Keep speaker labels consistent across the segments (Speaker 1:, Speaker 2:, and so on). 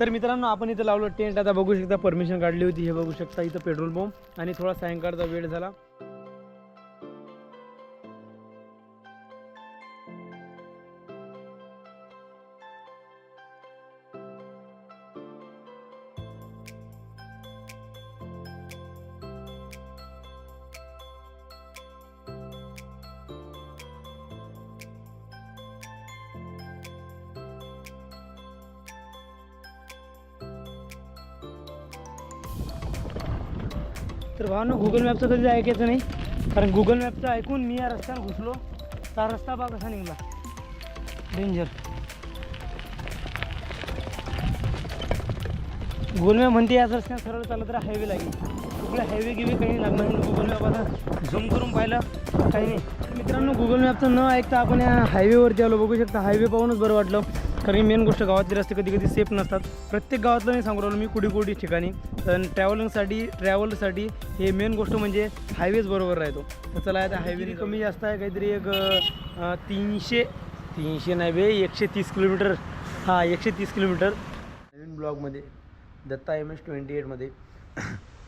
Speaker 1: तर मित्रांनो आपण इथं लावलं टेंट. आता बघू शकता परमिशन काढली होती. हे बघू शकता इथं पेट्रोल पंप. आणि थोडा सायंकाळचा वेळ झाला. तर भावांना गुगल मॅपचं कधी ऐकायचं नाही? कारण गुगल मॅपचं ऐकून मी या रस्त्यावर घुसलो तर रस्ता बा कसा निघाला. डेंजर गुगल मॅप म्हणते याच रस्त्याने सरळ चाललं तर हायवे लागेल. कुठला हायवे गिवे काही नाही लागणार. गुगल मॅप आता झूम करून पाहिलं काही नाही. मित्रांनो गुगल मॅपचं न ऐकता आपण या हायवेवरती आलो. बघू शकता हायवे पाहूनच बरं वाटलं. कारण मेन गोष्ट गावातले रस्ते कधी कधी सेफ नसतात. प्रत्येक गावातलं नाही सांगू राहिलो मी कुठे कुठे ठिकाणी. तर ट्रॅव्हलिंगसाठी ट्रॅव्हलसाठी हे मेन गोष्ट म्हणजे हायवेच बरोबर राहतो. तर चला आता हायवे कमी जास्त आहे काहीतरी एक तीनशे तीनशे नाही बे एकशे तीस किलोमीटर. हां एकशे तीस किलोमीटर. नवीन ब्लॉगमध्ये दत्ता एम एस ट्वेंटी एटमध्ये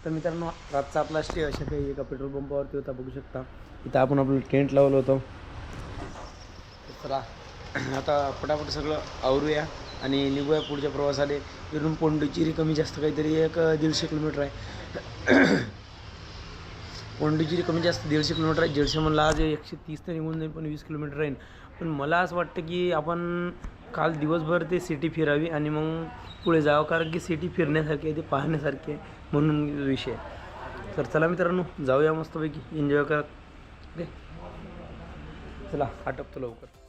Speaker 1: तर मित्रांनो रातचा आपला स्टे अशा काही एका पेट्रोल पंपावरती होता बघू शकता. इथं आपण आपलं टेंट लावलं होतं. चला. आता पटापट सगळं आवरूया आणि निघूया पुढच्या प्रवासाले इथून पोंडुचेरी कमी जास्त काहीतरी एक दीडशे किलोमीटर आहे. पोंडुचेरी कमी जास्त दीडशे किलोमीटर आहे. दीडशे म्हणलं आज एकशे तीस तर निघून जाईल पण वीस किलोमीटर राहील पण मला असं वाटतं की आपण काल दिवसभर ते सिटी फिरावी आणि मग पुढे जावं कारण की सिटी फिरण्यासारखी आहे ते पाहण्यासारखी आहे म्हणून विषय तर चला मित्रांनो जाऊया मस्तपैकी. एन्जॉय करा. चला आटपतो लवकर.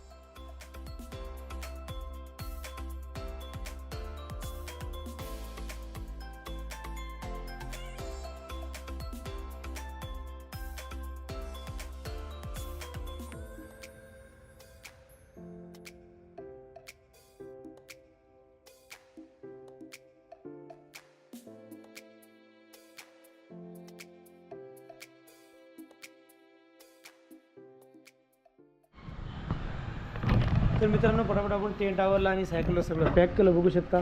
Speaker 1: तर मित्रांनो पटापट आपण टेंट आवरला आणि सायकलला सगळं पॅक केलं. बघू शकता.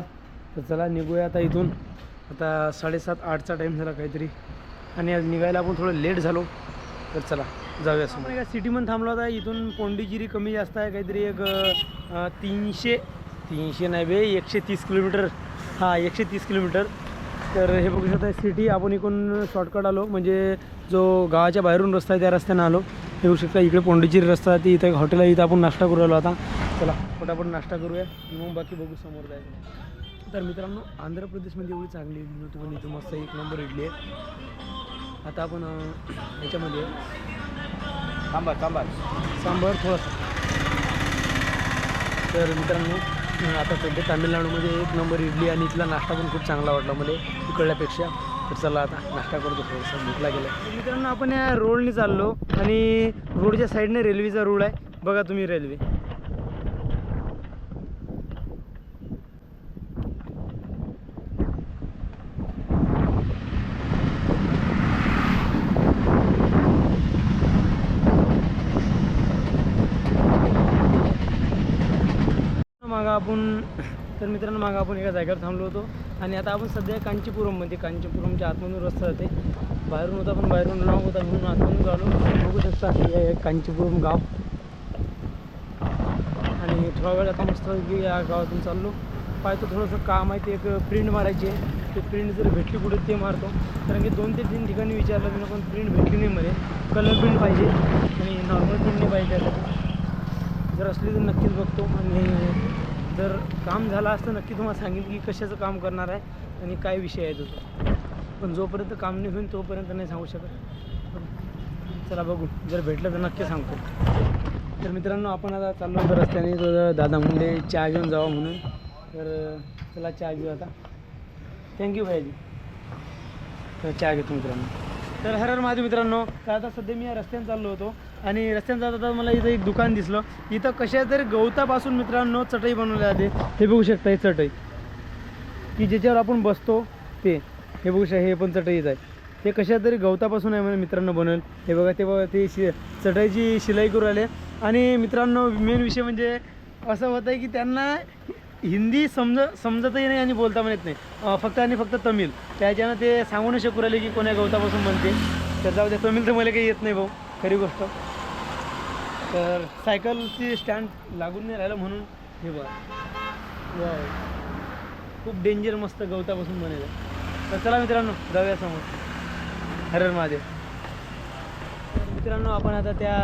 Speaker 1: तर चला निघूया आता इथून. आता साडेसात आठचा टाईम झाला काहीतरी. आणि आज निघायला आपण थोडं लेट झालो. तर चला जाऊया समोर. एका सिटीमध्ये थांबलो होता इथून पोंडिचेरी कमी जास्त आहे. काहीतरी एक तीनशे तीनशे नाही बे एकशे तीस किलोमीटर. हां एकशे तीस किलोमीटर. तर हे बघू शकता सिटी आपण इकडून शॉर्टकट आलो. म्हणजे जो गावाच्या बाहेरून रस्ता आहे त्या रस्त्यानं आलो. हे बघू शकता इकडे पोंडिचेरी रस्ता आहे. ती इथं हॉटेल आहे. इथं आपण नाश्ता करू आलो आता. चला पटापट नाश्ता करूया. मग बाकी बघू समोर जायचं तर मित्रांनो आंध्र प्रदेशमध्ये एवढी चांगली इडली होती पण इथं मस्त एक नंबर इडली आहे. आता आपण याच्यामध्ये
Speaker 2: सांबार सांबार.
Speaker 1: सांबार थोडासा. तर मित्रांनो आता सध्या तामिळनाडूमध्ये एक नंबर इडली आणि इथला नाश्ता पण खूप चांगला वाटला मला इकडल्यापेक्षा. तर चला आता नाश्ता करतो थोडंसं भूक लागेल आहे. मित्रांनो आपण या रोडने चाललो आणि रोडच्या साईडने रेल्वेचा रोड आहे. बघा तुम्ही रेल्वे मागं आपण तर मित्रांनो मागं आपण एका जागेवर थांबलो होतो. आणि आता आपण सध्या कांचीपुरममध्ये कांचीपुरमच्या आतमधून रस्ता जाते बाहेरून होता पण बाहेरून लॉंग होता म्हणून आतमधून आलो. बघू शकता हे आहे कांचीपुरम गाव. आणि थोडा वेळ आता मस्त की या गावातून चाललो. पाहतो थोडंसं काम आहे ते एक प्रिंट मारायची आहे. ते प्रिंट जर भेटली कुठे ते मारतो. कारण की दोन ते तीन ठिकाणी विचारलं मी पण प्रिंट भेटली नाही मध्ये कलर प्रिंट पाहिजे. आणि नॉर्मल प्रिंट नाही पाहिजे जर असली तर नक्कीच बघतो. आणि जर काम झालं असतं नक्की तुम्हाला सांगेन की कशाचं काम करणार आहे आणि काय विषय आहे तुझा. पण जोपर्यंत काम नाही होईल तोपर्यंत नाही सांगू शकत. चला बघू. जर भेटलं तर नक्की सांगतो. तर मित्रांनो आपण आता चाललो होतो रस्त्याने. तर दादा मुंडे चहा घेऊन जावा म्हणून. तर चला चहा घेऊ आता. थँक्यू भाईजी. तर चहा घेतो मित्रांनो. तर हर हर मित्रांनो तर आता सध्या मी या रस्त्याने चाललो होतो. आणि रस्त्याने जात आता मला इथं एक दुकान दिसलं. इथं कशा तरी गवतापासून मित्रांनो चटई बनवली जाते हे बघू शकता हे चटई. की ज्याच्यावर आपण बसतो ते. हे बघू शकता हे पण चटईच आहे. ते कशा तरी गवतापासून आहे म्हणे मित्रांनो बनवेल हे बघा ते बघा ते शि चटईची शिलाई करू आले आणि मित्रांनो मेन विषय म्हणजे असं होतं आहे की त्यांना हिंदी समज समजतही नाही आणि बोलता पण येत नाही. फक्त आणि फक्त तमिळ. त्याच्यानं ते सांगू नाही शकू राहिले की कोण्या गवतापासून बनते. तर जाऊ द्या तमिळ तर मला काही येत नाही भाऊ. खरी गोष्ट. तर सायकलची स्टँड लागून नाही राहिलं म्हणून हे बघा. खूप डेंजर मस्त गवतापासून बनेल तर चला मित्रांनो जाऊया समोर. हरर महादेव. तर मित्रांनो आपण आता त्या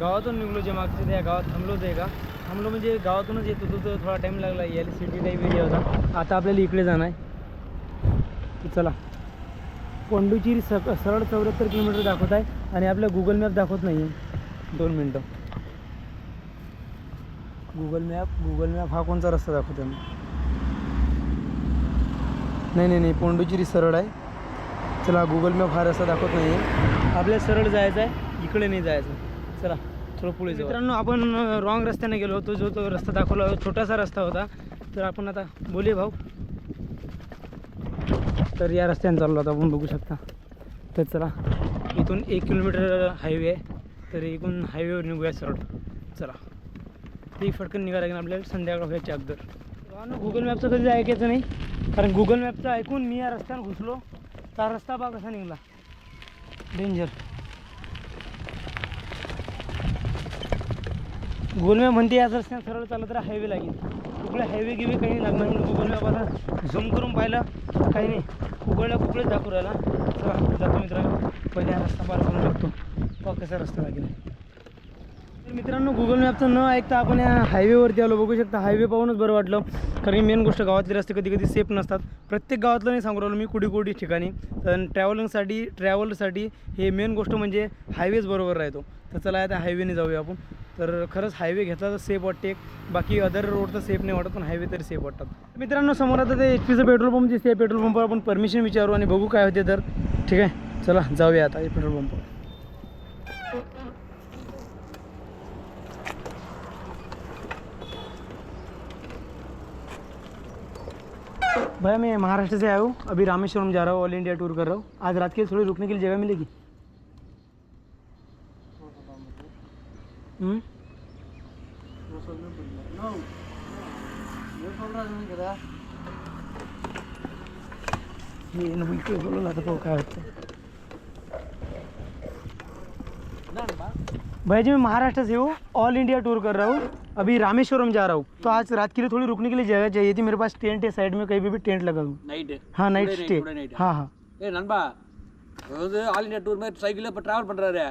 Speaker 1: गावातून निघलो जे मागचे त्या गावात थांबलो आहे का थांबलो म्हणजे गावातूनच येत होतो तर थोडा टाईम लागला. यायला सिटी टाईप एरिया होता. आता आपल्याला इकडे जाणं आहे. चला. पोंडुचेरी स सरळ चौऱ्याहत्तर किलोमीटर दाखवत आहे आणि आपल्या गुगल मॅप दाखवत नाही आहे दोन मिनटं. गुगल मॅप गुगल मॅप हा कोणता रस्ता दाखवतो मी नाही नाही नाही पोंडुचेरी सरळ आहे. चला गुगल मॅप हा रस्ता दाखवत नाही आहे आपल्याला सरळ जायचं आहे इकडे नाही जायचं चला थोडं पुढे जाऊ. मित्रांनो आपण रॉंग रस्त्याने गेलो होतो जो तो रस्ता दाखवला होता छोटासा रस्ता होता. तर आपण आता बोले भाऊ. तर या रस्त्याने चाललो आता आपण बघू शकता. तर चला इथून एक किलोमीटर हायवे आहे. तर इकडून हायवेवर निघूया सरळ चला. ते फटकन निघायला लागेल आपल्याला संध्याकाळ व्हायच्या अगोदर. गुगल मॅपचं कधी ऐकायचं नाही कारण गुगल मॅपचं ऐकून मी या रस्त्यानं घुसलो तर रस्ता बा कसा निघाला. डेंजर गुगल मॅप म्हणते याच रस्त्यानं सरळ चाललं तर हायवे लागेल. कुकडे हायवे गिवे काही नाही लागणार गुगल मॅप आता झूम करून पाहिलं काही नाही. कुकळला कुकडेच दाखवू राहिला. चला जातो मित्रांनो. पहिल्या रस्ता पार करून लागतो बघ कसा रस्ता लागेल. मित्रांनो गुगल मॅपचं न ऐकता आपण या हायवेवरती आलो. बघू शकता हायवे पाहूनच बरं वाटलं. कारण की मेन गोष्ट गावातले रस्ते कधी कधी सेफ नसतात. प्रत्येक गावातलं नाही सांगू राहिलो मी कुठे कुठे ठिकाणी. तर ट्रॅव्हलिंगसाठी ट्रॅव्हलसाठी हे मेन गोष्ट म्हणजे हायवेच बरोबर राहतो. तर चला आता हायवेने जाऊया आपण. तर खरंच हायवे घेतला तर सेफ वाटते. बाकी अदर रोड तर सेफ नाही वाटत पण हायवे तरी सेफ वाटतात. मित्रांनो समोर आता ते एच पीचं पेट्रोल पंप दिसते पेट्रोल पंपावर आपण परमिशन विचारू आणि बघू काय होते तर. ठीक आहे? चला जाऊया आता पेट्रोल पंपावर भैया मैं महाराष्ट्र से आया हूँ। अभी रामेश्वरम जा रहा हूँ ऑल इंडिया टूर कर रहा हूँ। आज रात के लिए थोड़ी रुकने के लिए जगह मिलेगी। हम्म? ये न इकडे बोलू ना तो भैया जी मैं महाराष्ट्र से हूँ ऑल इंडिया टूर कर रहा हूँ अभी रामेश्वरम जा रहा हूँ तो आज रात के लिए थोड़ी रुकने के लिए जगह चाहिए थी मेरे पास टेंट है साइड में कहीं पे भी टेंट लगा दूँ
Speaker 2: நைட்டு
Speaker 1: हाँ night
Speaker 2: Today night,
Speaker 1: stay
Speaker 2: today night.
Speaker 1: हाँ हाँ
Speaker 2: ஏய் நண்பா இவர் வந்து ஆல் இண்டியா டூர் மாதிரி சைக்கிளில் இப்போ ட்ராவல் பண்ணுறாரு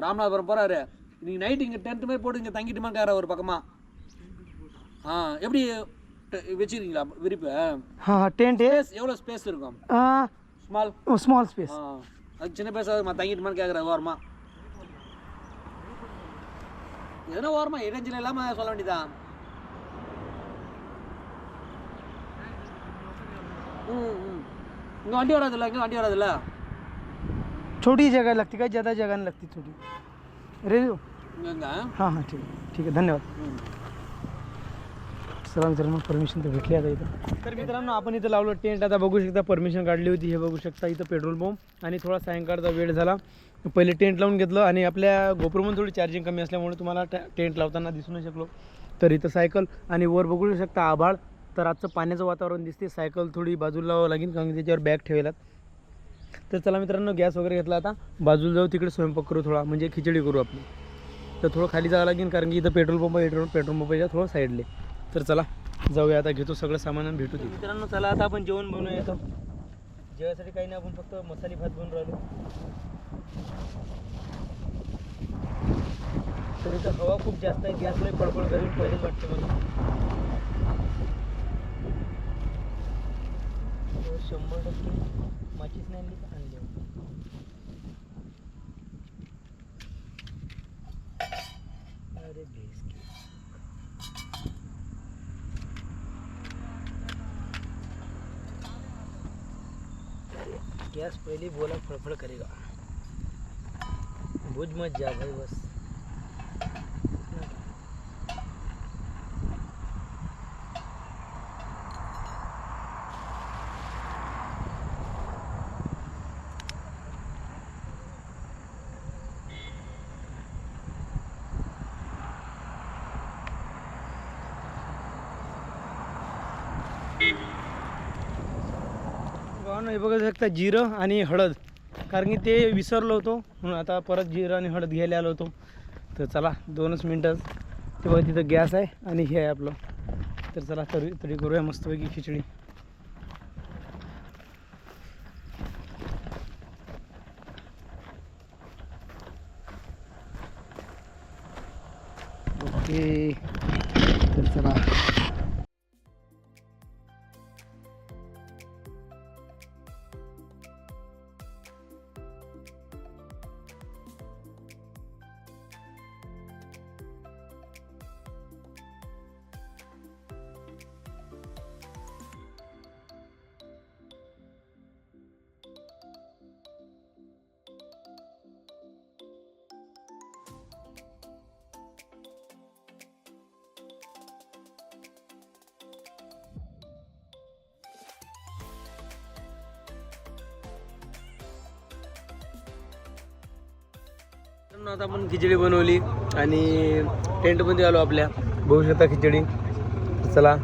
Speaker 2: ராமநாதபுரம் போகிறாரு இன்னைக்கு நைட் இங்கே டென்ட் மாதிரி போட்டு இங்கே தங்கிட்டுமாக்கார ஒரு பக்கமா ஆ எப்படி ட- வச்சிருக்கீங்களா விரிப்பு
Speaker 1: हाँ हाँ टेंट है
Speaker 2: ஸ்பேஸ் எவ்வளோ ஸ்பேஸ் இருக்கும்
Speaker 1: आ,
Speaker 2: ஸ்மால்
Speaker 1: स्मॉल स्पेस
Speaker 2: ஆ அது சின்ன பேச தங்கிட்டுமான்னு கேட்குறேன் ஓரமா எதனா ஓரமா இடைஞ்சல் இல்லாமல் சொல்ல வேண்டியதான் ம் ம் இங்கே வண்டி வராதுல்ல இங்கே வண்டி வராதுல்ல
Speaker 1: छोटी जगह लगती काय ज़्यादा जगह नहीं लगती थोड़ी रेडी हो
Speaker 2: இங்கே
Speaker 1: हां हां ठीक आहे ठीक आहे धन्यवाद चला मित्रांनो परमिशन तर भेटली आता इथं. तर मित्रांनो आपण इथं लावलं टेंट आता बघू शकता परमिशन काढली होती. हे बघू शकता इथं पेट्रोल पंप आणि थोडा सायंकाळचा वेळ झाला. पहिले टेंट लावून घेतलं आणि आपल्या गोप्रोमध्ये थोडी चार्जिंग कमी असल्यामुळे तुम्हाला टेंट लावताना दिसू नाही शकलो. तर इथं सायकल आणि वर बघू शकता आभाळ. तर आजचं पाण्याचं वातावरण दिसते सायकल थोडी बाजूला लावावं लागेल कारण त्याच्यावर बॅग ठेवायला तर चला मित्रांनो गॅस वगैरे घेतला आता. बाजूला जाऊ तिकडे स्वयंपाक करू थोडा. म्हणजे खिचडी करू आपली. तर थोडं खाली जावं लागेल कारण की इथं पेट्रोल पंप आहे पेट्रोल पेट्रोल पंपाच्या थोडं साईडले तर चला जाऊया आता घेतो सगळं सामान आणि भेटू मित्रांनो चला आता आपण जेवण बनवू येतो जेवायसाठी काही नाही आपण फक्त मसाले भात बनवून राहिलो. तर इथं हवा खूप जास्त आहे गॅस नाही पडपड करून पहिलेच वाटते मला. शंभर टक्के माचीच नाही आणली का आणली अरे बेस गैस पहले बोला फड़फड़ करेगा। बुझ मत जा भाई बस। मित्रांनो हे बघू शकता जिरं आणि हळद. कारण की ते विसरलो होतो म्हणून आता परत जिरं आणि हळद घ्यायला आलो होतो. तर चला दोनच मिनटं. ते बघा तिथं गॅस आहे आणि हे आहे आपलं. तर चला तरी तरी करूया मस्तपैकी खिचडी. मित्रांनो, आता आपण खिचडी बनवली आणि टेंटमध्ये आलो आपल्या. बघू शकता खिचडी. चला.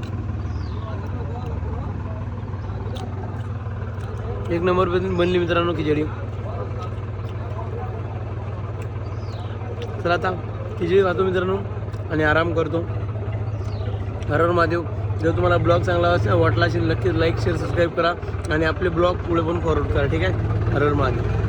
Speaker 1: एक नंबर बनली मित्रांनो खिचडी. चला आता खिचडी खातो मित्रांनो आणि आराम करतो. हरवर महादेव. जर तुम्हाला ब्लॉग चांगला असेल वाटला असेल नक्कीच लाईक शेअर सबस्क्राईब करा आणि आपले ब्लॉग पुढे पण फॉरवर्ड करा ठीक आहे? हर महादेव.